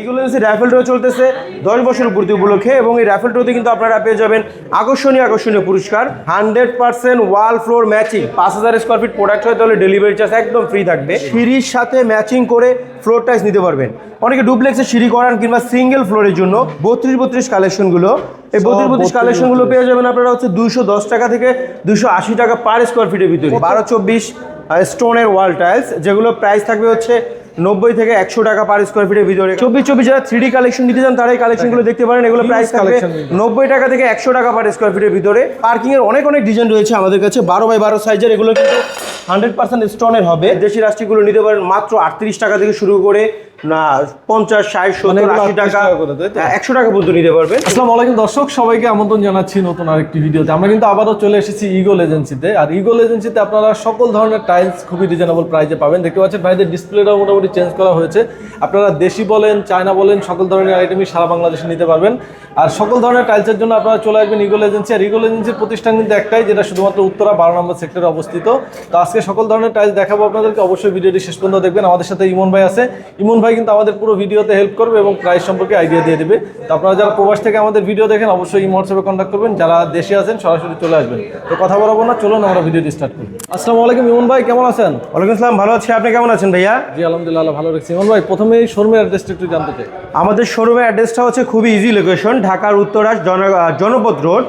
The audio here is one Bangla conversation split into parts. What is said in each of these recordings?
এইগুলো হচ্ছে র্যাফেল ড্র চলতেছে। দশ বছর পূর্তি উপলক্ষে এবং এই র্যাফেল ড্রতে কিন্তু আপনারা পেয়ে যাবেন আকর্ষণীয় আকর্ষণীয় পুরস্কার। Hundred percent wall floor matching. পাঁচ হাজার স্কোয়ার ফিট প্রোডাক্ট হয় তাহলে ডেলিভারি চার্জ একদম ফ্রি থাকবে। সিঁড়ির সাথে ম্যাচিং করে ফ্লোর টাইস নিতে পারবেন। অনেকে ডুপ্লেক্সে সিঁড়ি করান কিংবা সিঙ্গেল ফ্লোরের জন্য। বত্রিশ বত্রিশ কালেকশনগুলো এই বত্রিশ বত্রিশ কালেকশনগুলো পেয়ে যাবেন আপনারা হচ্ছে দুশো দশ টাকা থেকে দুশো আশি টাকা পার স্কোয়ার ফিটের ভিতরে। বারো চব্বিশ স্টোনের ওয়াল টাইলস যেগুলো প্রাইস থাকবে হচ্ছে নব্বই থেকে একশো টাকা পার স্কোয়ার ফিটের ভিতরে। চব্বিশ চব্বিশ যারা থ্রি কালেকশন নিতে চান তারা এই কালেকশনগুলো দেখতে পারেন। এগুলো প্রাইস থাকবে নব্বই টাকা থেকে একশো টাকা পার স্কোয়ার ফিটের ভিতরে। পার্কিং এর অনেক অনেক ডিজাইন রয়েছে আমাদের কাছে। বারো বাই বারো সাইজের এগুলো কিন্তু হান্ড্রেড পার্সেন্ট স্টোনের হবে। দেশি রাষ্ট্রগুলো নিতে পারেন মাত্র আটত্রিশ টাকা থেকে শুরু করে না পঞ্চাশ ষাট মানে সত্তর আশি টাকা। তো? একশো টাকা পর্যন্ত নিতে পারবেন আসসালামু আলাইকুম দর্শক সবাইকে আমন্ত্রণ জানাচ্ছি নতুন আরেকটি ভিডিওতে। আমরা কিন্তু আবারও চলে এসেছি ইগল এজেন্সিতে আর ইগল এজেন্সিতে আপনারা সকল ধরনের টাইলস খুবই রিজনেবল প্রাইসে পাবেন। দেখতে পাচ্ছেন ভাইদের ডিসপ্লেটাও মোটামুটি চেঞ্জ করা হয়েছে। আপনারা দেশি বলেন চায়না বলেন সকল ধরনের আইটেমই সারা বাংলাদেশে নিতে পারবেন। আর সকল ধরনের টাইলসের জন্য আপনারা চলে আসবেন ইগল এজেন্সি আর ইগল এজেন্সির প্রতিষ্ঠান কিন্তু একটাই যেটা শুধুমাত্র উত্তরা বারো নম্বর সেক্টরে অবস্থিত। তো আজকে সকল ধরনের টাইলস দেখাবো আপনাদেরকে। অবশ্যই ভিডিওটি শেষ পর্যন্ত দেখবেন। আমাদের সাথে ইমন ভাই আছে। ইমন ভাই কিন্তু আমাদের পুরো ভিডিওতে হেল্প করবে এবং প্রাইস সম্পর্কে আইডিয়া দিয়ে দেবে। তো আপনারা যারা প্রবাস থেকে আমাদের ভিডিও দেখেন অবশ্যই ইমো হোয়াটসঅ্যাপে কন্ট্যাক্ট করবেন। যারা দেশে আছেন সরাসরি চলে আসবেন। তো কথা বলব না চলুন আমরা ভিডিওটি স্টার্ট করি। আসসালামু আলাইকুম ইমন ভাই কেমন আছেন? ওয়ালাইকুম আসসালাম ভালো আছি। আপনি কেমন আছেন ভাইয়া? জি আলহামদুলিল্লাহ ভালো রাখছি। ইমন ভাই প্রথমে এই শোরুমের অ্যাড্রেসটা একটু জানতে চাই। আমাদের শোরুমের অ্যাড্রেসটা হচ্ছে খুবই ইজি লোকেশন ঢাকার উত্তরাস জন জনপদ রোড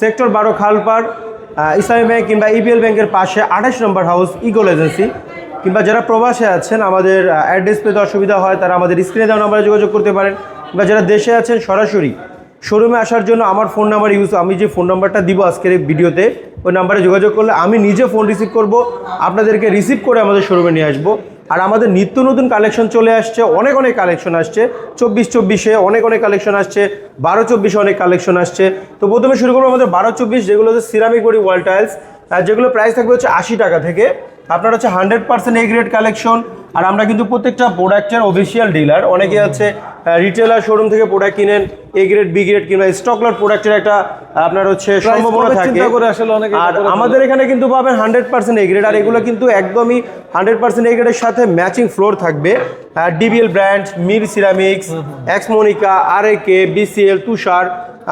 সেক্টর বারো খালপাড় ইসলামী ব্যাংক কিংবা ইবিএল ব্যাংকের পাশে আঠাশ নম্বর হাউস ইগল এজেন্সি কিংবা যারা প্রবাসে আছেন, আমাদের অ্যাড্রেস পেতে অসুবিধা হয়, তারা আমাদের স্ক্রিনে দেওয়া নাম্বারে যোগাযোগ করতে পারেন। কিংবা যারা দেশে আছেন, সরাসরি শোরুমে আসার জন্য আমার ফোন নাম্বার ইউজ আমি যে ফোন নাম্বারটা দিব আজকের ভিডিওতে ওই নাম্বারে যোগাযোগ করলে আমি নিজে ফোন রিসিভ করব, আপনাদেরকে রিসিভ করে আমাদের শোরুমে নিয়ে আসব। আর আমাদের নিত্য নতুন কালেকশন চলে আসছে, অনেক অনেক কালেকশন আসছে। চব্বিশ, চব্বিশে অনেক অনেক কালেকশন আসছে, বারো, চব্বিশে অনেক কালেকশন আসছে। তো প্রথমে শুরু করব আমাদের বারো, চব্বিশ, যেগুলো হচ্ছে সিরামিক বডি ওয়াল টাইলস যেগুলো প্রাইস থাকবে হচ্ছে আশি টাকা থেকে। আপনার হচ্ছে hundred percent A grade collection আর আমরা কিন্তু প্রত্যেকটা প্রোডাক্টের অফিসিয়াল ডিলার অনেকে আছে রিটেলার শোরুম থেকে প্রোডাক্ট কিনেন এ গ্রেড বি গ্রেড কিংবা স্টকলার প্রোডাক্টের একটা আপনার হচ্ছে সম্ভাবনা থাকে। করে আসলে অনেকে আর আমাদের এখানে কিন্তু পাবেন হান্ড্রেড পার্সেন্ট এ গ্রেড আর এগুলো কিন্তু একদমই হান্ড্রেড পার্সেন্ট এ গ্রেডের সাথে ম্যাচিং ফ্লোর থাকবে। ডিবিএল ব্র্যান্ড মির সিরামিক্স এক্সমোনিকা আর এ কে বিসিএল তুষার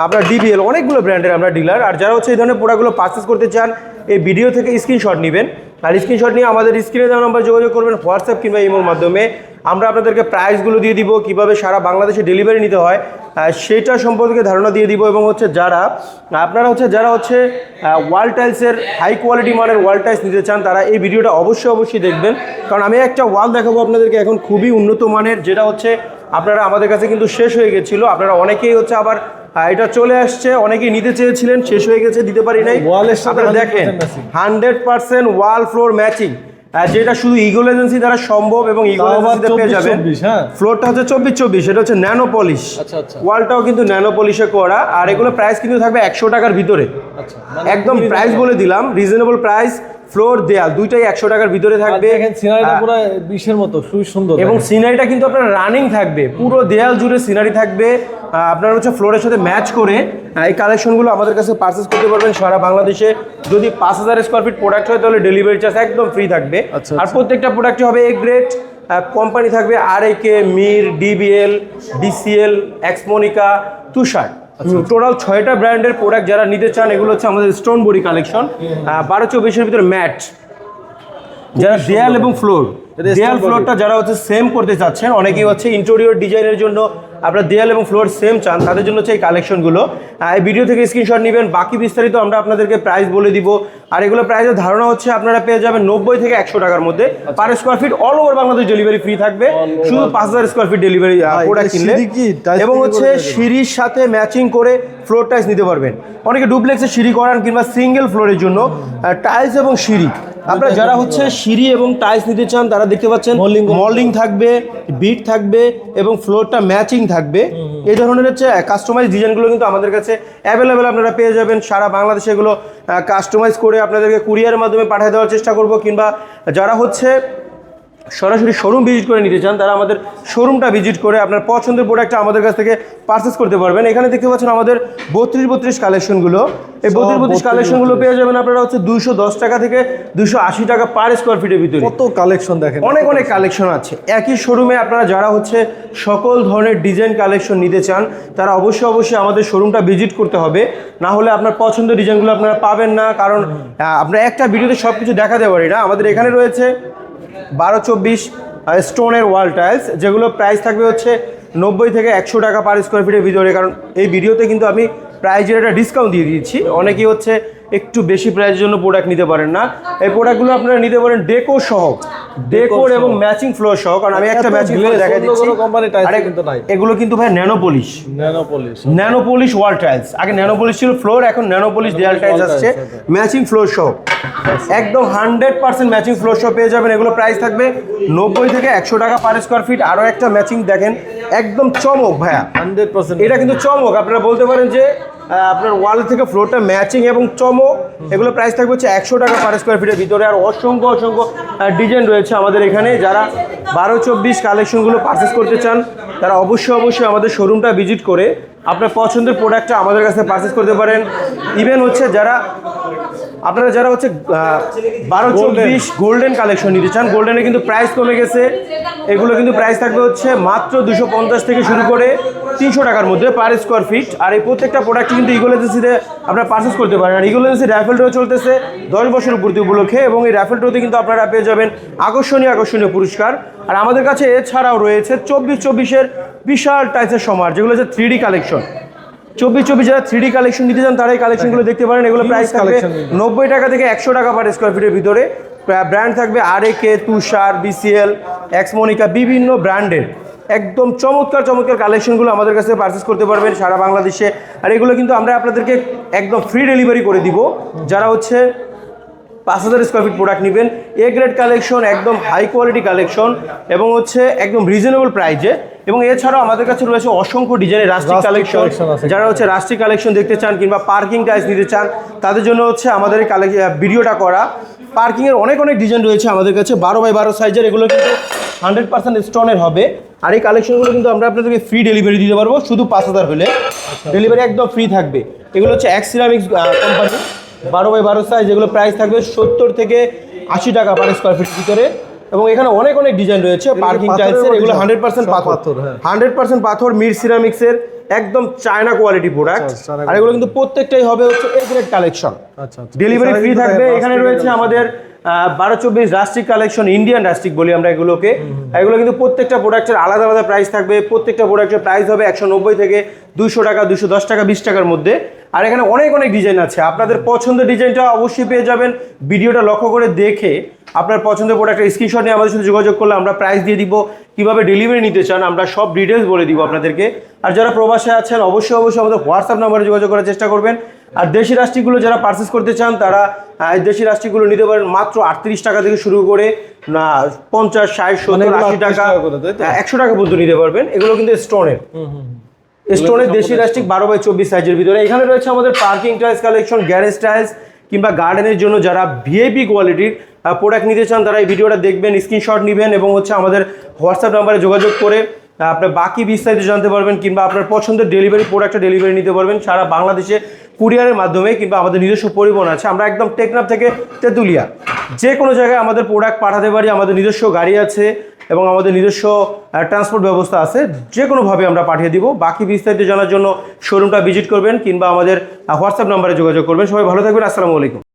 আপনার ডিবিএল অনেকগুলো ব্র্যান্ডের আমরা ডিলার আর যারা হচ্ছে এই ধরনের প্রোডাক্টগুলো পারচেস করতে চান এই ভিডিও থেকে স্ক্রিনশট নেবেন। আর স্ক্রিনশট নিয়ে আমাদের স্ক্রিনে দেওয়া নাম্বার যোগাযোগ করবেন হোয়াটসঅ্যাপ কিংবা ইমোর মাধ্যমে। আমরা আপনাদেরকে প্রাইসগুলো দিয়ে দিব, কীভাবে সারা বাংলাদেশে ডেলিভারি নিতে হয় সেটা সম্পর্কে ধারণা দিয়ে দিব এবং হচ্ছে যারা, আপনারা হচ্ছে, যারা হচ্ছে ওয়াল টাইলসের হাই কোয়ালিটি মানের ওয়াল টাইলস নিতে চান, তারা এই ভিডিওটা অবশ্যই অবশ্যই দেখবেন। কারণ আমি একটা ওয়াল দেখাবো আপনাদেরকে এখন খুবই উন্নত মানের, যেটা হচ্ছে আপনারা আমাদের কাছে কিন্তু শেষ হয়ে গেছিল। আপনারা অনেকেই হচ্ছে আবার এটা চলে আসছে। অনেকেই নিতে চেয়েছিলেন শেষ হয়ে গেছে দিতে পারি নাই। ওয়ালের সাথে আপনারা দেখেন hundred percent wall floor matching যেটা শুধু ইগল এজেন্সি দ্বারা সম্ভব এবং ইগল এজেন্সিতে পেয়ে 24 যাবেন। 24, হ্যাঁ। ফ্লোরটা হচ্ছে চব্বিশ চব্বিশ এটা হচ্ছে ন্যানো পলিশ ওয়ালটাও কিন্তু ন্যানো পলিশে করা। আর এগুলো প্রাইস কিন্তু থাকবে একশো টাকার ভিতরে। আচ্ছা একদম প্রাইস বলে দিলাম রিজনেবল প্রাইস ফ্লোর দেয়াল দুইটাই একশো টাকার ভিতরে থাকবে। সিনারিটা পুরো বিশের মতো খুবই সুন্দর এবং সিনারিটা কিন্তু আপনার রানিং থাকবে পুরো দেয়াল জুড়ে সিনারি থাকবে। আপনার হচ্ছে ফ্লোরের সাথে ম্যাচ করে এই কালেকশনগুলো আমাদের কাছে পারচেস করতে পারবেন সারা বাংলাদেশে। যদি পাঁচ হাজার স্কোয়ার ফিট প্রোডাক্ট হয় তাহলে ডেলিভারি চার্জ একদম ফ্রি থাকবে। আচ্ছা, আর প্রত্যেকটা প্রোডাক্টই হবে এ গ্রেড কোম্পানি থাকবে আর A K Mir DBL DCL এক্সমোনিকা Tushar total ছয়টা ব্র্যান্ডের প্রোডাক্ট যারা নিতে চান এগুলো হচ্ছে আমাদের স্টোন বডি কালেকশন বারো চব্বিশের ভিতরে ম্যাট যারা দেয়াল এবং ফ্লোর দেয়াল ফ্লোরটা যারা হচ্ছে সেম করতে চাচ্ছেন অনেকেই হচ্ছে ইন্টেরিয়র ডিজাইনের জন্য আপনার দেয়াল এবং ফ্লোর সেম চান তাদের জন্য হচ্ছে এই কালেকশনগুলো এই ভিডিও থেকে স্ক্রিনশট নেবেন বাকি বিস্তারিত আমরা আপনাদেরকে প্রাইস বলে দিব। আর এগুলো প্রাইসের ধারণা হচ্ছে আপনারা পেয়ে যাবেন নব্বই থেকে একশো টাকার মধ্যে। Per square feet all over Bangladesh delivery free থাকবে। শুধু পাঁচ হাজার স্কোয়ার ফিট ডেলিভারি প্রোডাক্ট কিনলে। এবং হচ্ছে সিঁড়ির সাথে ম্যাচিং করে ফ্লোর টাইলস নিতে পারবেন। অনেকে ডুপ্লেক্সে সিঁড়ি করান কিংবা সিঙ্গেল ফ্লোরের জন্য টাইলস এবং সিঁড়ি। আপনারা যারা হচ্ছে সিঁড়ি এবং টাইলস নিতে চান তারা দেখতে পাচ্ছেন মলিং মল্ডিং থাকবে বিট থাকবে এবং ফ্লোরটা ম্যাচিং থাকবে। এই ধরনের হচ্ছে কাস্টমাইজ ডিজাইনগুলো কিন্তু আমাদের কাছে অ্যাভেলেবেল আপনারা পেয়ে যাবেন। সারা বাংলাদেশে এগুলো কাস্টমাইজ করে আপনাদেরকে কুরিয়ারের মাধ্যমে পাঠিয়ে দেওয়ার চেষ্টা করব। কিংবা যারা হচ্ছে সরাসরি শোরুম ভিজিট করে নিতে চান তারা আমাদের শোরুমটা ভিজিট করে আপনার পছন্দের প্রোডাক্টটা আমাদের কাছ থেকে পারচেস করতে পারবেন। এখানে দেখতে পাচ্ছেন আমাদের বত্রিশ বত্রিশ কালেকশনগুলো এই বত্রিশ বত্রিশ কালেকশনগুলো পেয়ে যাবেন আপনারা হচ্ছে দুশো দশ টাকা থেকে দুশো আশি টাকা পার স্কোয়ার ফিটের ভিতরে। কত কালেকশন দেখেন অনেক অনেক কালেকশন আছে। একই শোরুমে আপনারা যারা হচ্ছে সকল ধরনের ডিজাইন কালেকশন নিতে চান তারা অবশ্যই অবশ্যই আমাদের শোরুমটা ভিজিট করতে হবে। না হলে আপনার পছন্দের ডিজাইনগুলো আপনারা পাবেন না কারণ আমরা একটা ভিডিওতে সব কিছু দেখাতে পারি না। আমাদের এখানে রয়েছে বারো চব্বিশ স্টোনের ওয়াল টাইলস যেগুলো প্রাইস থাকবে হচ্ছে নব্বই থেকে একশো টাকা পার স্কোয়ার ফিটের ভিতরে। কারণ এই ভিডিওতে কিন্তু আমি প্রাইজের একটা ডিসকাউন্ট দিয়ে দিয়েছি। অনেকেই হচ্ছে একটু বেশি প্রাইসের জন্য প্রোডাক্ট নিতে পারেন না। এই প্রোডাক্টগুলো আপনারা নিতে পারেন ডেকো সহ। ডেকোর এবং ম্যাচিং ফ্লোর সহ কারণ আমি একটা ম্যাচিং ফ্লোর দেখা দিচ্ছি। কোনো tiles আরে, কিন্তু নাই। এগুলো কিন্তু ভাই nano polish nano polish nano polish wall tiles আগে ন্যানো পলিশ ছিল ফ্লোর এখন ন্যানো পলিশ দেয়াল টাইলস আসছে। ম্যাচিং ফ্লোর সহ। একদম হান্ড্রেড পার্সেন্ট ম্যাচিং ফ্লোর সহ পেয়ে যাবেন। এগুলো প্রাইস থাকবে নব্বই থেকে একশো টাকা পার স্কোয়ার ফিট আরও একটা ম্যাচিং দেখেন। একদম চমক ভাইয়া। হান্ড্রেড পার্সেন্ট এটা কিন্তু চমক। আপনারা বলতে পারেন যে আপনার ওয়াল থেকে ফ্লোরটা ম্যাচিং এবং চমক, এগুলো প্রাইস থাকবে হচ্ছে একশো টাকা পার স্কোয়ার ফিটের ভিতরে। আর অসংখ্য অসংখ্য ডিজাইন রয়েছে আমাদের এখানে। যারা বারো, চব্বিশ কালেকশনগুলো পারচেস করতে চান, তারা অবশ্যই অবশ্যই আমাদের শোরুমটা ভিজিট করে আপনার পছন্দের প্রোডাক্টটা আমাদের কাছে পারচেস করতে পারেন। ইভেন হচ্ছে যারা আপনারা যারা হচ্ছে বারো চব্বিশ গোল্ডেন কালেকশন নিতে চান গোল্ডেনে কিন্তু প্রাইস কমে গেছে। এগুলো কিন্তু প্রাইস থাকবে হচ্ছে মাত্র দুশো পঞ্চাশ থেকে শুরু করে তিনশো টাকার মধ্যে পার স্কোয়ার ফিট আর এই প্রত্যেকটা প্রোডাক্ট কিন্তু ইগল এজেন্সিতে আপনারা পারচেস করতে পারেন। আর ইগল এজেন্সি র্যাফেল ড্র চলতেছে দশ বছর পূর্তি উপলক্ষে এবং এই র্যাফেল ড্রোতে কিন্তু আপনারা পেয়ে যাবেন আকর্ষণীয় আকর্ষণীয় পুরস্কার। আর আমাদের কাছে এছাড়াও রয়েছে চব্বিশ চব্বিশের বিশাল টাইসের সমার যেগুলো হচ্ছে থ্রি কালেকশন চব্বিশ চব্বিশ যারা থ্রি কালেকশন নিতে চান তারা এই কালেকশনগুলো দেখতে পারেন। এগুলো প্রাইস থাকবে নব্বই টাকা থেকে একশো টাকা পার স্কোয়ার ফিটের ভিতরে। ব্র্যান্ড থাকবে আর এ কে তুষার বিসিএল এক্সমোনিকা বিভিন্ন ব্র্যান্ডের একদম চমৎকার চমৎকার কালেকশনগুলো আমাদের কাছে পারচেস করতে পারবেন সারা বাংলাদেশে। আর এগুলো কিন্তু আমরা আপনাদেরকে একদম ফ্রি ডেলিভারি করে দিব। যারা হচ্ছে পাঁচ হাজার স্কোয়ার ফিট প্রোডাক্ট নেবেন এ গ্রেড কালেকশন একদম হাই কোয়ালিটি কালেকশন এবং হচ্ছে একদম রিজনেবল প্রাইজে এবং এছাড়াও আমাদের কাছে রয়েছে অসংখ্য ডিজাইনের রাস্টিক কালেকশন যারা হচ্ছে রাষ্ট্রিক কালেকশন দেখতে চান কিংবা পার্কিং টাইলস নিতে চান তাদের জন্য হচ্ছে আমাদের ভিডিওটা করা। পার্কিংয়ের অনেক অনেক ডিজাইন রয়েছে আমাদের কাছে। বারো বাই বারো সাইজের এগুলো কিন্তু হান্ড্রেড পার্সেন্ট স্টোনের হবে। আর এই কালেকশনগুলো কিন্তু আমরা আপনাদেরকে ফ্রি ডেলিভারি দিতে পারব শুধু পাঁচ হাজার হলে। ডেলিভারি একদম ফ্রি থাকবে। এগুলো হচ্ছে এক্স সিরামিক্স কোম্পানি বারো বাই বারো সাইজ এগুলো প্রাইস থাকবে সত্তর থেকে আশি টাকা পার স্কোয়ার ফিট ভিতরে। এবং এখানে অনেক অনেক ডিজাইন রয়েছে পার্কিং টাইলসের এগুলো। হান্ড্রেড পার্সেন্ট পাথর। হ্যাঁ। হান্ড্রেড পার্সেন্ট পাথর মির সিরামিক্সের একদম চায়না কোয়ালিটি প্রোডাক্ট আর এগুলো কিন্তু প্রত্যেকটাই হবে হচ্ছে A grade collection delivery free থাকবে। এখানে রয়েছে আমাদের বারো চব্বিশ রাস্ট্রিক কালেকশন ইন্ডিয়ান রাস্ট্রিক বলি আমরা এগুলোকে। এগুলো কিন্তু প্রত্যেকটা প্রোডাক্টের আলাদা আলাদা প্রাইস থাকবে। প্রত্যেকটা প্রোডাক্টের প্রাইস হবে একশো নব্বই থেকে দুশো টাকা দুশো দশ টাকা বিশ টাকার মধ্যে। আর এখানে অনেক অনেক ডিজাইন আছে। আপনাদের পছন্দের ডিজাইনটা অবশ্যই পেয়ে যাবেন। ভিডিওটা লক্ষ্য করে দেখে আপনার পছন্দের প্রোডাক্টের স্ক্রিনশট নিয়ে আমাদের সাথে যোগাযোগ করলে আমরা প্রাইস দিয়ে দিব কীভাবে ডেলিভারি নিতে চান আমরা সব ডিটেলস বলে দিব আপনাদেরকে। আর যারা প্রবাসে আছেন অবশ্যই অবশ্যই আমাদের হোয়াটসঅ্যাপ নাম্বারে যোগাযোগ করার চেষ্টা করবেন। আর দেশি রাষ্ট্রগুলো যারা পারচেস করতে চান তারা দেশি রাষ্ট্রগুলো নিতে পারেন মাত্র আটত্রিশ টাকা থেকে শুরু করে না পঞ্চাশ ষাট মানে সত্তর আশি টাকা তো? একশো টাকা পর্যন্ত নিতে পারবেন। এগুলো কিন্তু স্টোনের স্টোনের দেশি রাষ্ট্রিক বারো বাই চব্বিশ সাইজের ভিতরে। এখানে রয়েছে আমাদের parking tiles collection garage tiles কিংবা গার্ডেনের জন্য যারা ভিআইপি কোয়ালিটির প্রোডাক্ট নিতে চান, তারা এই ভিডিওটা দেখবেন স্ক্রিনশট নেবেন এবং হচ্ছে আমাদের হোয়াটসঅ্যাপ নাম্বারে যোগাযোগ করে আপনার বাকি বিস্তারিত জানতে পারবেন কিংবা আপনার পছন্দের ডেলিভারি প্রোডাক্টটা ডেলিভারি নিতে পারবেন সারা বাংলাদেশে কুরিয়ারের মাধ্যমে কিংবা আমাদের নিজস্ব পরিবহন আছে। আমরা একদম টেকনাফ থেকে তেঁতুলিয়া। যে কোনো জায়গায় আমাদের প্রোডাক্ট পাঠাতে পারি, আমাদের নিজস্ব গাড়ি আছে এবং আমাদের নিজস্ব ট্রান্সপোর্ট ব্যবস্থা আছে যে কোনোভাবে আমরা পাঠিয়ে দিব। বাকি বিস্তারিত জানার জন্য শোরুমটা ভিজিট করবেন কিংবা আমাদের হোয়াটসঅ্যাপ নাম্বারে যোগাযোগ করবেন। সবাই ভালো থাকবেন, আসসালামু আলাইকুম।